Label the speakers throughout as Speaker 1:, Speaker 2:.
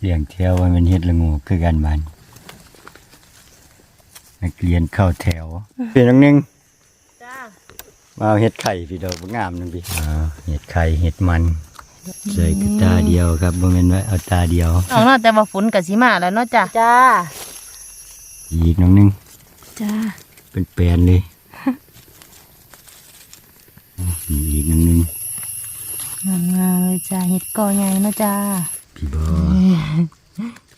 Speaker 1: เลี้ยงแถวว่ามันเฮ็ดละงูคือกันบ้านนักเรียนเข้าแถวเป็นน้องหนึง
Speaker 2: จ้า
Speaker 1: มาเอาเห็ดไข่พี่ดอกบ่งามนั่นพี่อ่าเห็ดไข่เห็ดมันใส่กระตาเดียวครับบ่แม่นว่าเอาตาเดียว
Speaker 2: น้องเนาะแต่ว่าฝนกับสีมาแล้วเนาะจ้าจ้า
Speaker 1: อีกน้องหนึง
Speaker 2: จ้า
Speaker 1: เป็นแปลนเลยอีกน้องหนึง
Speaker 2: งามๆเลยจ้าเห็ดกอใหญ่เนาะจ้า
Speaker 1: พี่บอสวัส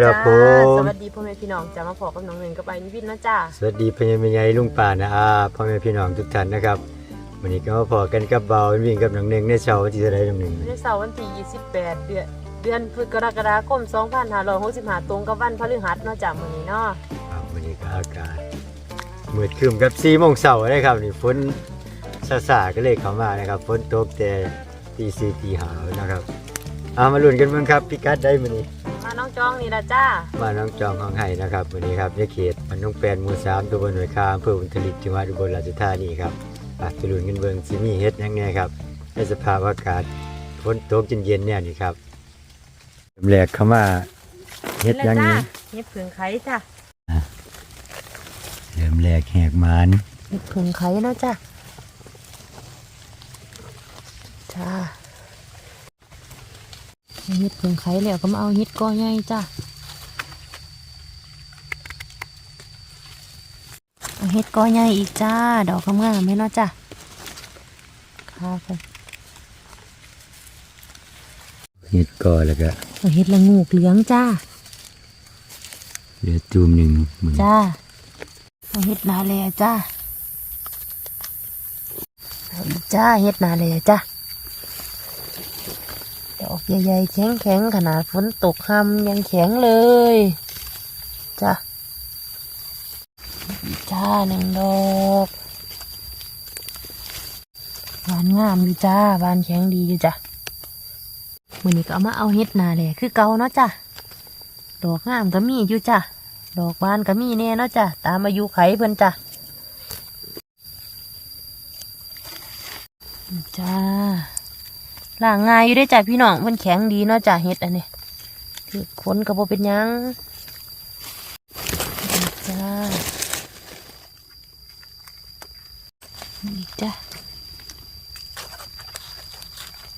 Speaker 1: ครับผ
Speaker 2: จ้าส
Speaker 1: ม
Speaker 2: วัสดีพ่อแม่พี่น้องจะมาพอกับน้องเงินกับไอ้นิวินเนาะจ้า
Speaker 1: สวัสดีพ่อใหญ่แม่ใหญ่ลุงป่านะอาพ่อแม่พี่น้องทุกท่านนะครับวันนี้ก็มาพอกันกับเบาวิ่งกับน้องหนึงในเช้าวันที่เท่าไหรน้องหนึง
Speaker 2: ในเสาร์วันที่ 28 เดือนเดือนพฤศกรกฎาคม2565ตรงกับวันพฤหัสเนาะจ้ามื้อนี้เนาะ
Speaker 1: ครับวันนี้ก็อากาศมืดครึมกับ4โมงเช้าเลยครับนี่ฝนซาซาๆก็เลยเข้ามานะครับฝนตกแต่ตีสี่ตีห้านะครับเอามาลุ้นกันเบิ่งครับพิกัดได้มื้อนี้
Speaker 2: มาน้องจองนี่ละจ้า
Speaker 1: มาน้องจองห้องไห้นะครับวันนี้ครับในเขตมันน้องแปนหมู่สามตัวบนหน่วยคาอำเภออุตลิตจังหวัดอุบลราชธานีครับปากตะลุนกันเบิงสิมีเฮ็ดหยังไงครับในสภาพอากาศฝนตกเย็นๆเนี่ยนี่ครับแรกเข้ามาเฮ็ดหยัง
Speaker 2: จ้า
Speaker 1: นี้
Speaker 2: เห็ดผึ่งไข่จ้า
Speaker 1: เริ่มแรกแหกมาน
Speaker 2: เห็ดผึ่งไข่เนาะจ้าจ้า เห็ดผึ่งไข่แล้วก็มาเอาเห็ดกอใหญ่จ้าเอาเห็ดกอใหญ่อีกจ้า ดอกงามๆไหมเนาะจ้าค่ะไป
Speaker 1: เฮ็ดก่อแล้วก็
Speaker 2: เอาเห็ดละงูกเหลืองจ้า
Speaker 1: เหลือจูมหนึ่งหมือน
Speaker 2: จ้าเอาเห็ดนาแลจ้าเอาอีกจ้าเห็ดนาแลจ้า ดอกใหญ่ๆแข็งๆขนาดฝนตกหำยังแข็งเลยจ้าอีกจ้าหนึ่งดอกบานงามอยู่จ้าบานแข็งดีอยู่จ้าวันนี้ก็เอามาเอาเห็ดนาแลยคือเก่าเนาะจ้าดอกงามก็มีอยู่จ้าดอกบานก็มีแน่เนาะจ้ะตามอายุไขเพิ่นจ้ะจ้า ล่างง่ายอยู่ได้อจ้ะพี่น้องเพิ่นแข็งดีเนาะจ้ะเฮ็ดอันนี้คือคนก็บ่เป็นหยังจ้านี่จ้ะ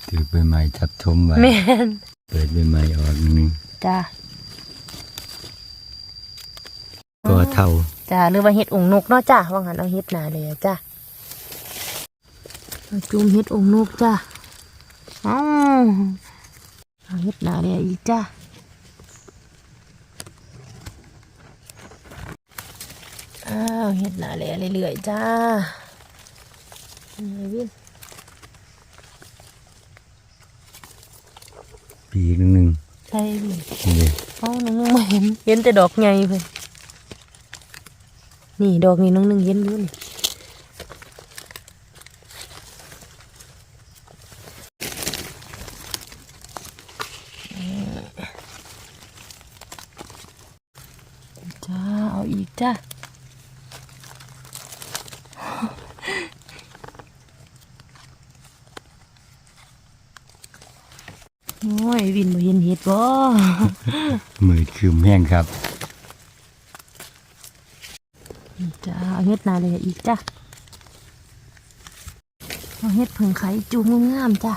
Speaker 1: ถือใบไม้ทับทมไว้
Speaker 2: แม่น
Speaker 1: เปิดใบไม้ออกหนึง
Speaker 2: จ้า
Speaker 1: ก็เท่า
Speaker 2: จ้าหรือว่าเฮ็ดองค์นกเนาะจ้ะว่างั้นเอาเฮ็ดหนาเลยอะจ้ะเอาจุ่มเฮ็ดองค์นกจ้ะ อ้าวเอาเฮ็ดหนาเลยอีกจ้ะอ้าวเฮ็ดหนาเลยเรื่อยๆจ้านี่วิน
Speaker 1: ปีกหนึงหนึ่ง
Speaker 2: ใช่วิน
Speaker 1: นี่เลย
Speaker 2: เอ้าน้องนึงไม่เห็นเห็นแต่ดอกใหญ่เพิ่นนี่ดอกนี้น้องนึงเห็นอยู่นี่ จ้า เอาอีกจ้า โอ้ย วิ นบ่เห็นเห็ดบ่
Speaker 1: มืดครึมแห้งครับ
Speaker 2: จ้าเอาเห็ดนาเลยอีกจ้าเอาเห็ดผึ่งไข่จูงงามๆจ้า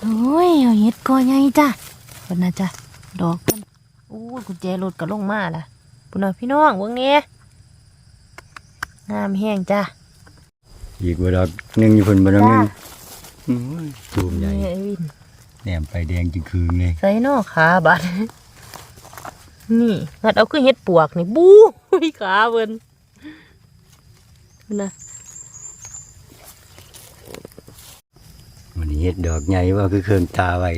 Speaker 2: โอ้ยเอาเห็ดกอใหญ่จ้าคนนะจ้าดอกมันโอ้ยกุญแจรถก็ลงมาละปุ่นน่ะพี่น้องเบิ่งเนี่ยงามแห้งจ้า
Speaker 1: อีกบ่ดอกหนึงอยู่พุ่นบ่ดอกหนึง
Speaker 2: จ้า
Speaker 1: อุ้ย ตูมใหญ่
Speaker 2: นี่ไอ้วิน
Speaker 1: แหนมไปแดงจึงคืนเลย
Speaker 2: ใส่นอขาบัดนี่งัดเอาคือเฮ็ดปวกนี่บู๊ยขาเบิ่นนะ
Speaker 1: วันนี้เฮ็ดดอกใหญ่ว่าคือเครื่องตาไว้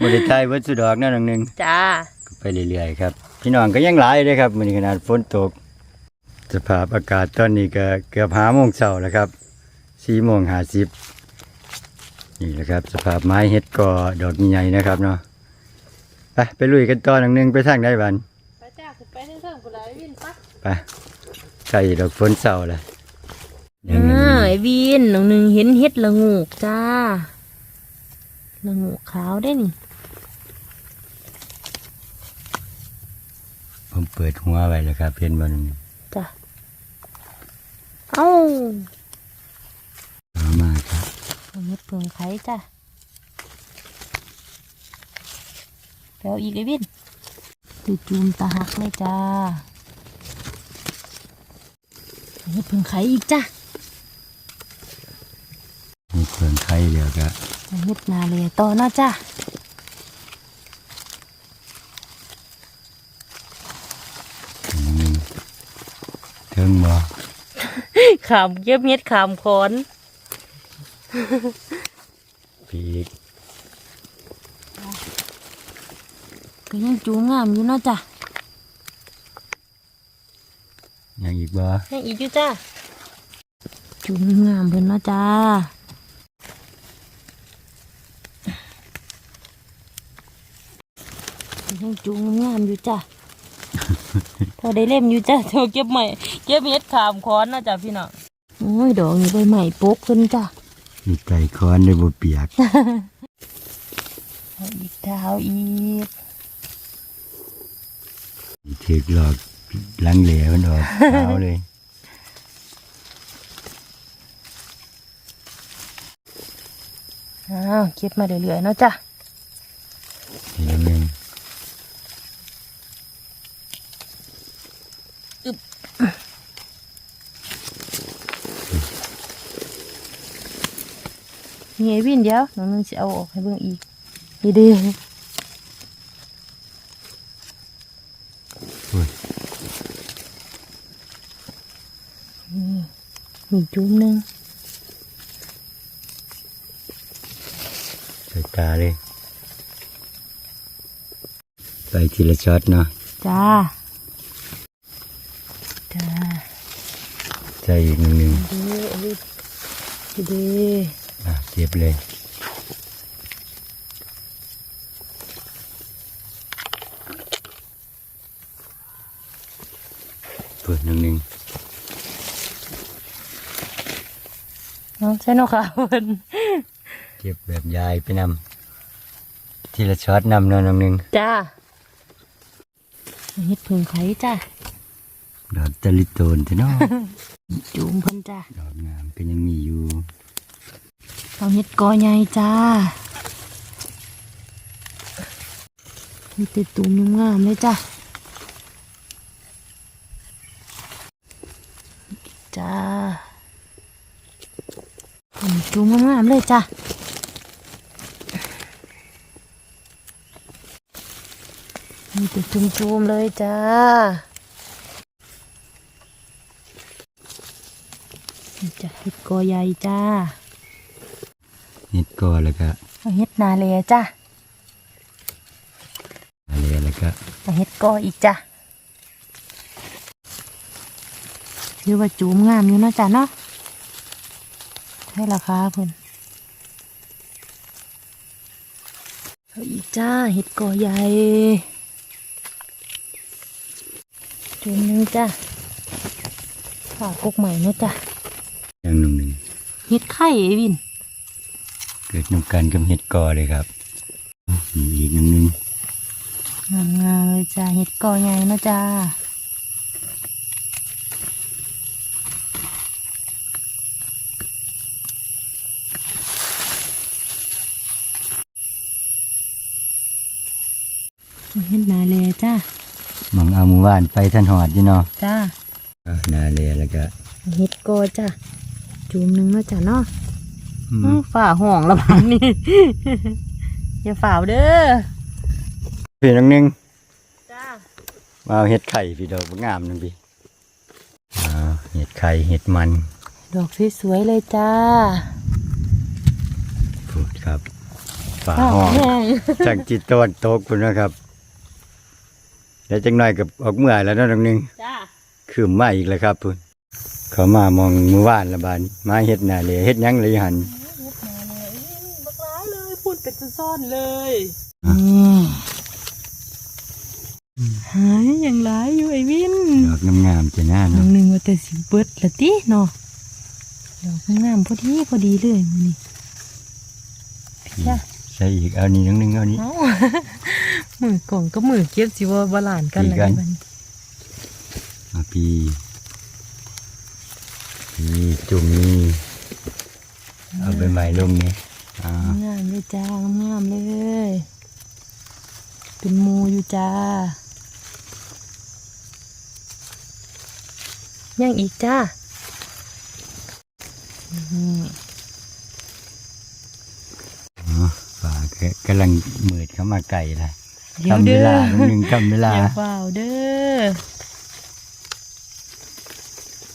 Speaker 1: บ่ได้ตายเบิดสุดดอกนั่นหนึง
Speaker 2: จ้า
Speaker 1: ก็ไปเรื่อยๆครับ พี่น้องก็ยังหลายเลยครับมื้อนี้ขนาดฝนตก สภาพอากาศตอนนี้ก็เกือบ5โมงเช้าแล้วครับ4โมง50 นี่แหละครับ สภาพไม้เฮ็ดก็ดอกใหญ่ๆนะครับเนาะไปไปลุยกันต่อหนังหนึงไปทางใดบัน
Speaker 2: ไปจ้าขึ้นไปเทิงๆกูเลยวินปะ
Speaker 1: ไปใส่ดอกฝนเช้าแล้วอย่าง
Speaker 2: อ่า
Speaker 1: นี้
Speaker 2: ไอ้วินน้องหนึ่งเห็นเฮ็ดละงูกจ้าละงูกขาวได้นี่
Speaker 1: ผมเปิดหัวไว้แล้วครับเห็นบ่นึง
Speaker 2: จ้าเอ้า
Speaker 1: เอามาค
Speaker 2: เอาเฮ็ดเพิงไข่จ้าแปลอีกไอ้วินตืดจูมตาหักเลยจ้าเอาเฮ็ดเพิงไข่อีกจ้า
Speaker 1: มีเครื่องไข่เดียวก็
Speaker 2: เอาเฮ็ดนาเลยต่อเนาะจ้า
Speaker 1: เทิงบ่
Speaker 2: ขามเก็บเฮ็ดขามคอน
Speaker 1: พีก
Speaker 2: ก็ยังจูงงามอยู่เนาะจ้า
Speaker 1: ยังอีกบ่
Speaker 2: ยังอีกอยู่จ้าจูงงามเพิ่นเนาะจ้ายังจูงงามอยู่จ้าพอได้เล่มอยู่จ้าเธอเก็บใหม่เก็บเฮ็ดขามคอนเนาะจ้าพี่น้องโอ้ยดอกนี้ใบใหม่ปกขึ้นจ้า
Speaker 1: มีไก่คอนได้บ่เปียก
Speaker 2: เอาอีกดาวอีก
Speaker 1: ถือกหลอกหลังเหลวมันออกขาวเลย
Speaker 2: อ้าวเก็บมาเรื่อยๆเนาะจ้า
Speaker 1: อีกหนังหนึง
Speaker 2: มีไอ้วินเดียวน้องนึงสิเอาออกให้เบิ่งอีกดีเดี
Speaker 1: โอ้ย
Speaker 2: มีจุ่มหนึง
Speaker 1: ใส่ตาเลยใส่ทีละช็อตเนาะ
Speaker 2: จ้าจ้า
Speaker 1: ใส่อีกหนึ่งหนึ่ง
Speaker 2: ดีไอ้วินดีดี
Speaker 1: อะ เก็บเลยเปิดหนึ่งหนึ่ง
Speaker 2: น้องใช่เนาะค่ะเพิ่น
Speaker 1: เก็บแบบยายไปนำทีละช็อตนำเนาะหนึ่งหนึ่ง
Speaker 2: จ้าเฮ็ดเพิ่งไข่จ้า
Speaker 1: ดอกตะลิโตนที่เนาะ
Speaker 2: จุ่มเพิ่นจ้า
Speaker 1: ดอกงามก็ยังมีอยู่
Speaker 2: เอาเฮ็ดกอใหญ่จ้ามีแต่ตุ่มงามเลยจ้าจ้าอันนี้จุ่มงามเลยจ้ามีแต่จุ่มๆเลยจ้าจะเฮ็ดกอใหญ่จ้า
Speaker 1: เห็ดก็แล้วก็
Speaker 2: เอาเฮ็ดนาเลจ้ะ
Speaker 1: อะไรแล้วก็
Speaker 2: เอาเฮ็ดกออีกจ้ะถือว่าจูมงามอยู่เนาะจ้ะเนาะให้ราคาเพิ่นเอาอีกจ้าเฮ็ดกอใหญ่จูมหนึงจ้ะฝากกกใหม่เนาะจ้ะ
Speaker 1: อย่างหนึ่งหนึ่ง
Speaker 2: เฮ็ดไข่ไอ้วิน
Speaker 1: เกิดน้ำกันกับเห็ดกอเลยครับมีอีกหนึ่งหนึ่ง
Speaker 2: งามๆเลยจ้ะเฮ็ดกอใหญ่เนาะจ้าเฮ็ดนาเลจ้า
Speaker 1: มองเอาหมู่บ้านไปท่านหอดอยู่เนาะ
Speaker 2: จ้า
Speaker 1: อะนาเลแล้วก็
Speaker 2: เฮ็ดกอจ้าจุ่มหนึงเนาะจ้าเนาะ
Speaker 1: อืม
Speaker 2: อื้อ ฝ่าห้องละพันนี่อย่าฝ่าวเด้อ
Speaker 1: พี่น้องหนึง
Speaker 2: จ้า
Speaker 1: มาเอาเห็ดไข่พี่ดอกงามหนึงพี่อ่าเห็ดไข่เห็ดมัน
Speaker 2: ดอกสวยๆเลยจ้า
Speaker 1: ฝถูกครับฝ่า
Speaker 2: อ้าว
Speaker 1: ห้อง
Speaker 2: ห้อง
Speaker 1: จังจิตตะวันตกพุ่นนะครับแล้วจังหน่อยกับออกเมื่อแล้วเนาะตรงนึง
Speaker 2: จ้า
Speaker 1: คืมมาอีกแล้วครับพุ่นเขามามองมือว่านละบาดนมาเฮ็ดหน้าเลยเฮ็ดหยังเลยหัน
Speaker 2: บักร้ายเลยพู ดเป็นซ่อนเลย
Speaker 1: อะ
Speaker 2: หายอย่างร้ายอยู่ไอ้วิน
Speaker 1: ดอกงามๆจะหน้า
Speaker 2: น้อ
Speaker 1: เนาะ
Speaker 2: งหนึ่งว่าแต่สิเบิดละติเนาะดอกงามพอดีพอดีเลยมื้อนี้ จ้ะ
Speaker 1: ใส่อีกเอานี่น้องนึงเอานี่
Speaker 2: เอ้า มือกล่องก็มือเก็บสิว่าบาลานกัน
Speaker 1: ดี
Speaker 2: ละ
Speaker 1: กัน
Speaker 2: บัดนี้
Speaker 1: เอาพี่พี่จุ่มนี่เอาใบไม้ลงนี่อ่างา
Speaker 2: มเลยจ้างามๆเลย เป็นหมูอยู่จ้า ยังอีกจ้าอื้อหือ
Speaker 1: อ๋อฝ่าก็กำลังมืดเข้ามาไก่ละ
Speaker 2: เดี๋ยว
Speaker 1: ทำเว
Speaker 2: เด้อ
Speaker 1: ลาน้องนึงทำเวลา
Speaker 2: อย่าเฝ้าเด้อ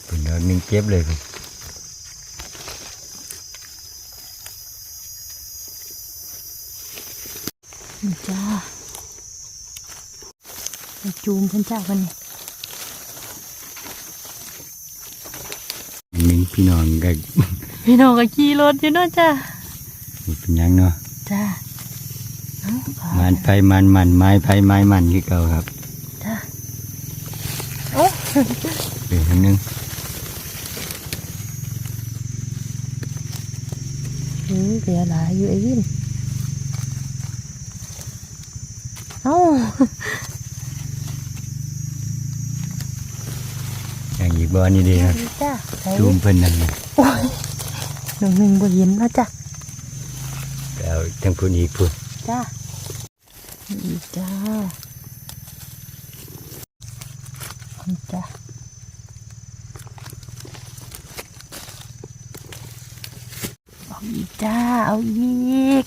Speaker 1: เป็นดอกนึงเก็บเลยพุ่น
Speaker 2: นี่จ้าไป จูมเพิ่นจ้าวันนี้
Speaker 1: หนึ่งพี่น้องก็
Speaker 2: พี่น้องก็ขี่รถอยู่เนาะจ้า
Speaker 1: เป็นหยังเนาะ
Speaker 2: จ้าเอ้าพา
Speaker 1: มันไฟมันมันไม้ไฟไม้มันคือเก่าครับ
Speaker 2: จ้าโอ้
Speaker 1: เดี๋ยวทั้งนึง
Speaker 2: ยเหลือหลายอยู่ไอ้วินเอ้า
Speaker 1: อย่างอีก บ่อนี่ดีนะ
Speaker 2: จ้าใส่
Speaker 1: จูมเพิ่นนั่นน่ะ
Speaker 2: โอ้ยหนึ่งหนึ่งบ่เห็นเนาะจ้า
Speaker 1: เอาทั้งพุ่นอีกพุ่น
Speaker 2: จ้าอีกจ้านี่จ้าเอาอีกจ้าเอาอีก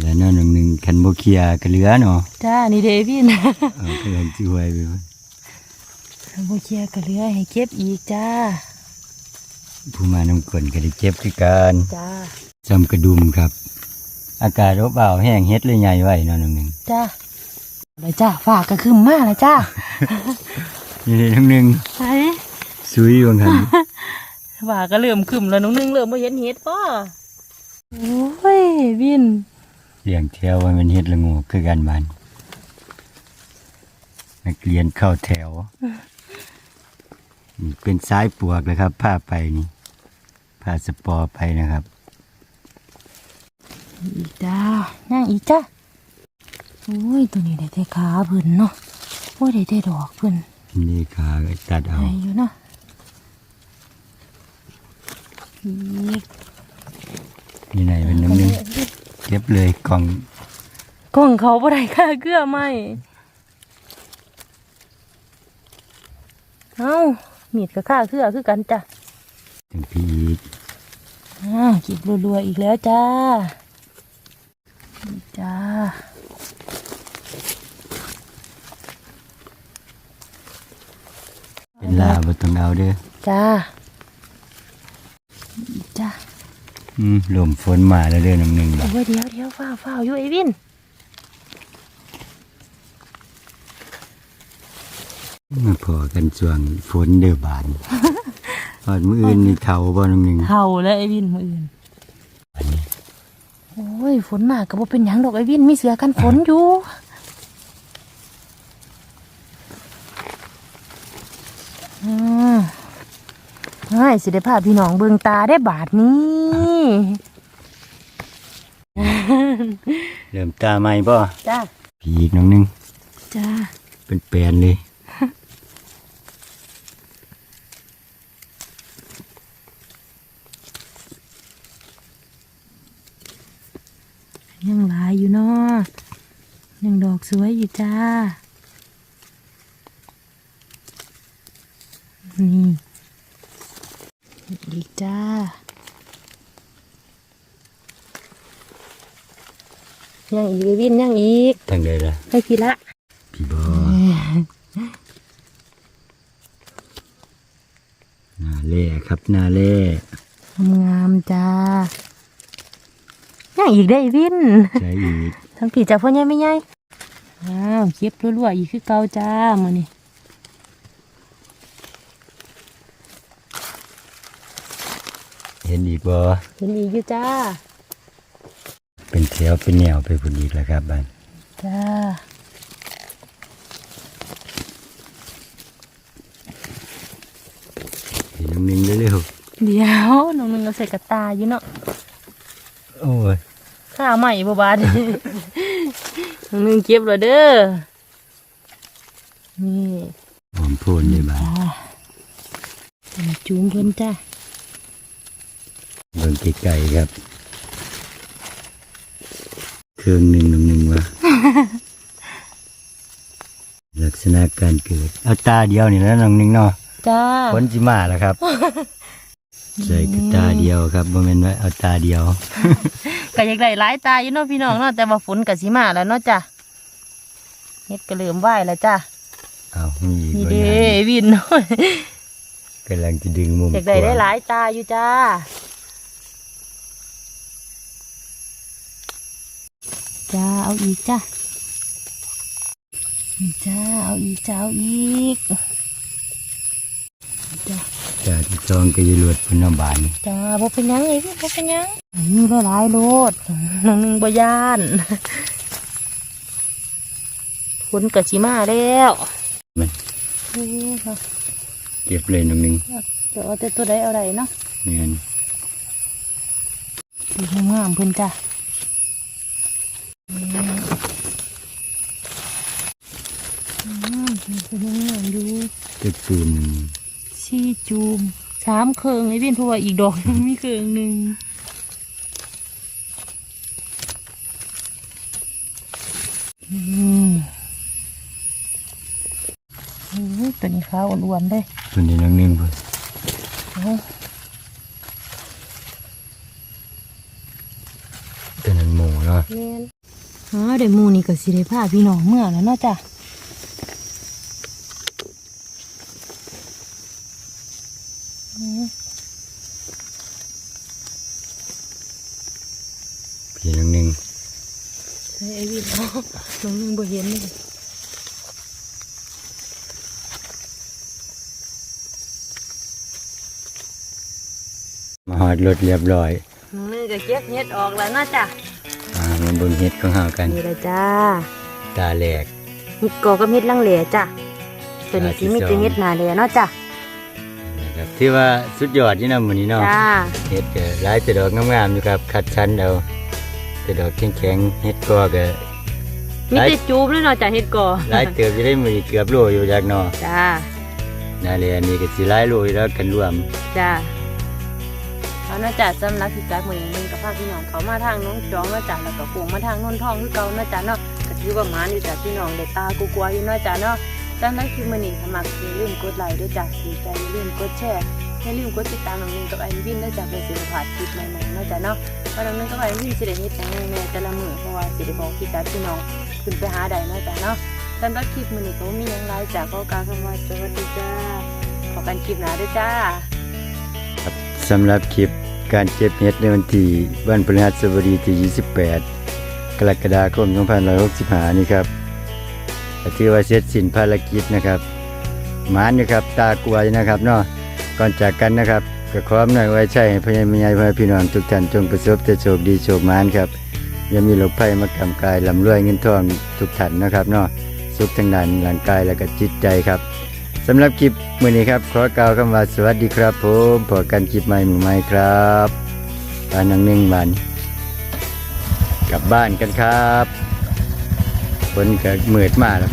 Speaker 1: แล้วเนาะหนึ่งหนึ่งคันโบเคลียร์ก็เหลือเนาะ
Speaker 2: จ้านี่เดวิน
Speaker 1: เอาเพื่อนช่วยไป พุ่น
Speaker 2: โบเชียก็เหลือให้เก็บอีกจ้า
Speaker 1: ผู้มานำกลนก็ได้เจ็บคือกัน
Speaker 2: จ้า
Speaker 1: จำกระดุมครับ อากาศอบอ้าวแห้งเฮ็ดเลยใหญ่ไว้เนาะหนึ่งหนึ่ง
Speaker 2: จ้าเลยจ้าฝากก็ขึ้นมาแล้วจ้า
Speaker 1: นี่เลยทั้งหนึ่ง
Speaker 2: ไอ้
Speaker 1: ซุยวังหัน
Speaker 2: ฝากก็เริ่มขึ้นแล้วน้องหนึงเริ่มมาเห็นเห็ดป่ะโอ้ยวิน
Speaker 1: เลี้ยงแถวไว้มันเฮ็ดละงูคือกันบ้านนักเรียนเข้าแถว นี่เป็นสายปวกเลยครับผ้าไปนี่ผ้าสปอร์ไปนะครับ
Speaker 2: อีกจ้าย่างอีกจ้าโอ้ยตัวนี้ได้แต่ขาเพิ่นเนาะโอ้ยได้แต่ดอกเพิ่น
Speaker 1: นี่ขาก็ตัดเอา
Speaker 2: ได้อยู่เนาะอีก
Speaker 1: นี่ไหนเป็นน้ำหนึงเก็บเลยกล่อง
Speaker 2: กล่องเขาบ่ได้ค่าเกลือไหมเอ้า มีดกับค่าเกลือคือกันจ้ะ
Speaker 1: ถึงพี่อีก
Speaker 2: อ่ากิบรัวๆอีกแล้วจ้านี่จ้า
Speaker 1: เป็นลาบ่ต้องเอาเด้อ
Speaker 2: จ้านี่จ้า
Speaker 1: อืมลมฝนมาแล้วเด้อน้ำหนึ่งบ่
Speaker 2: โอ้ยเดี๋ยวเดี๋ยวฝ้าวฝ้าวอยู่ไอ้วิน
Speaker 1: มาพอกันช่วงฝนเด้อบานตอนมื้ออื่นนี่เขาบ่น้ำหนึ่ง
Speaker 2: เห่าแล้วไอ้วินมืออื่น
Speaker 1: อันนี้
Speaker 2: โอ้ยฝนมากก็บ่เป็นหยังดอกไอ้วินมีเสือกันฝนอยู่อืมเฮ้ยสิได้พาพี่น้องเบิ่งตาได้บาทนี้
Speaker 1: เริ่มตาใหม่บ่
Speaker 2: จ้า
Speaker 1: พี่อีกน้ำหนึง
Speaker 2: จ้า
Speaker 1: เป็นแปลนเลย
Speaker 2: ยังหลายอยู่เนาะยังดอกสวยอยู่จ้า นี่อีกจ้ายังอีกไอ้วินยังอีก
Speaker 1: ทางใดล่ะ
Speaker 2: ให้พี่ละ
Speaker 1: พี่บ่หน้าเล่ครับหน้าเล่
Speaker 2: งงามๆจ้า ยังอีกได้อวิน
Speaker 1: ใช่อีก
Speaker 2: ทั้งผีจากพ่อใหญ่ไม่ใหญ่อ้าวเก็บรัวๆอีกคือเก่าจ้ามื้อนี้
Speaker 1: เห็นอีกบ่
Speaker 2: เห็นอีกอยู่จ้า
Speaker 1: เป็นแถวเป็นแนวไปพุ่นอีกแล้วครับบ้าน
Speaker 2: จ้า
Speaker 1: เห็นน้องหนึงเร็ว
Speaker 2: เดี๋ยวน้องนึงก็ใส่กระตาอยู่เนาะ
Speaker 1: ๆโอ้ย
Speaker 2: ข้าใหม่บ่บาดน้องนึงเก็บแล้วเด้อ นี่
Speaker 1: หอมโพนเลยบ้าน
Speaker 2: จ้าเอามาจูมเพิ่นจ้า
Speaker 1: เบิ่งไกลๆครับ เครื่องหนึ่งน้องหนึงวะลักษณะการเกิด เอาตาเดียวนี่แหล้วน้องหนึงเนาะ
Speaker 2: จ้า
Speaker 1: ผลสิมาแล้วครับ ใส่คือตาเดียวครับบ่แม่นว่าเอาตาเดียว
Speaker 2: ก็อยากได้หลายตาอยู่เนาะพี่น้องเนาะแต่ว่าฝนก็สิมาแล้วเนาะจ้ะเฮ็ดก็เริ่มไหวแล้วจ้ะ
Speaker 1: เอามีอีก
Speaker 2: นี่
Speaker 1: บ่
Speaker 2: เด้
Speaker 1: ยัง
Speaker 2: วิน
Speaker 1: กำลังจะดึงมุม
Speaker 2: อยากได้ได้
Speaker 1: กว้ง
Speaker 2: หลายตาอยู่จ้าจ้าเอาอีกจ้านี่จ้าเอาอีกจ้าเอาอีกจ้า
Speaker 1: จ้าที่จองก็จะรวดพุ่นน้ำบาน
Speaker 2: จ้าบ่เป็นหยังไอ้พี่บ่เป็นหยังอันนี้หลายๆโลดน้องหนึงบ่ย่านฝนก็สิมาแล้ว
Speaker 1: มัน
Speaker 2: โอ้ค่ะ
Speaker 1: เก็บเลยน้องหนึง
Speaker 2: เดี๋ยวเอาแต่ตัวใดเอาใดเนาะ
Speaker 1: เงิน
Speaker 2: ดูงามๆเพิ่นจ้ะอืมเพิ่นงามดู
Speaker 1: จะตูมหนึ่ง
Speaker 2: ซี่จูม สามเคิงไอ้เบี้ยนเพราะว่าอีกดอกยังมีเคิงหนึ่งอืมโอ้ยตัวนี้ขาวอ้วนๆเลย
Speaker 1: ตัวนี้น้องหนึงพุ่น
Speaker 2: โอ้
Speaker 1: ตัวนั้นหมูเนาะ
Speaker 2: แม่นอ๋อเดี๋ยวหมูนี่ก็สิได้พาพี่น้องเมื่อแล้วเนาะจ้ะอืม
Speaker 1: พี่น้องหนึง
Speaker 2: ใช่ไอ้วิ นเนาะน้องนึงบ่เห็นเลย
Speaker 1: มาหอดรถเรียบร้อย
Speaker 2: น้องนึงก็เก็บเห็ดออกแล้วเนาะจ้ะ
Speaker 1: อ่ามาเบิ่งเฮ็ดของเฮากัน
Speaker 2: นี่แหละจ้า
Speaker 1: ตาแหลก
Speaker 2: เห็ดกอกับเห็ดลังเหลจ้ะตัวนี้สิมีแต่เห็ดหนาเหลเนาะจ้ะ
Speaker 1: นะครับที่ว่าสุดยอดนี่นะมื้อนี้เนาะ
Speaker 2: จ้า
Speaker 1: เฮ็ดก็หลายแต่ดอกงามๆอยู่ครับคัดชั้นเอาแต่ดอกแข็งๆเฮ็ดก็ก็
Speaker 2: มีแต่จูบเลยเนาะจ้ะเห็ดกอ
Speaker 1: หลายเติบจะได้มื้อนี้เกือบโลอยู่จากเนาะ
Speaker 2: จ้า
Speaker 1: นั่นแหละอันนี้ก็สิหลายโลอยู่แล้วกันรวม
Speaker 2: จ้าเอาเนาะจ้ะสำหรับพี่จักมื้อนี้นึงกับพาพี่น้องเขามาทางน้องจองเนาะจ้ะแล้วก็ปู่มาทางนนทองคือเก่าเนาะจ้ะเนาะก็ถือว่าหมานอยู่จ้ะพี่น้องได้ตากลัวๆอยู่เนาะจ้ะเนาะสำหรับคลิปมื้อนี้ถ้ามักอย่าลืมกดไลค์ด้วยจ้ะถูกใจอย่าลืมกดแชร์อย่าลืมกดติดตามน้องนึงกับไอ้วินด้วยจ้ะเพื่อสิได้พลาดคลิปใหม่ๆเนาะจ้ะเนาะ เพราะน้นึงก็ไปที่สิได้เฮ็ดจังแม่แต่ละมื้อเพราะว่าสิได้บอกพี่จัดพี่น้องขึ้นไปหาได้เนาะจ้ะเนาะสำหรับคลิปมื้อนี้ก็มีหยังหลายจ้ะก็กล่าวคำว่าสวัสดีจ้าพบกันคลิปหน้าด้วยจ้า
Speaker 1: สำหรับคลิปการเก็บเห็ดในวันที่วันพฤหัสบดีที่ 28 กรกฎาคม2565 นี่ครับถือว่าเสร็จสิ้นภารกิจนะครับหมานอยู่ครับ ตากลัวยนะครับเนาะก่อนจากกันนะครับ ก็ขออำนวยไว้ใช้ให้พญามยายพ่อแม่พี่น้องทุกท่านจงประสบแต่โชคดีโชคมานครับอย่ามีโรคภัยมากำกายลำรวยเงินทองทุกท่านนะครับเนาะสุขทางด้านร่างกายและก็จิตใจครับสำหรับคลิปมื้อนี้ครับขอกล่าวคำว่าสวัสดีครับผมพบกันคลิปใหม่มือใหม่ครับบ้านนังหนึ่งบ้านกลับบ้านกันครับฝนก็มืดมากแล้ว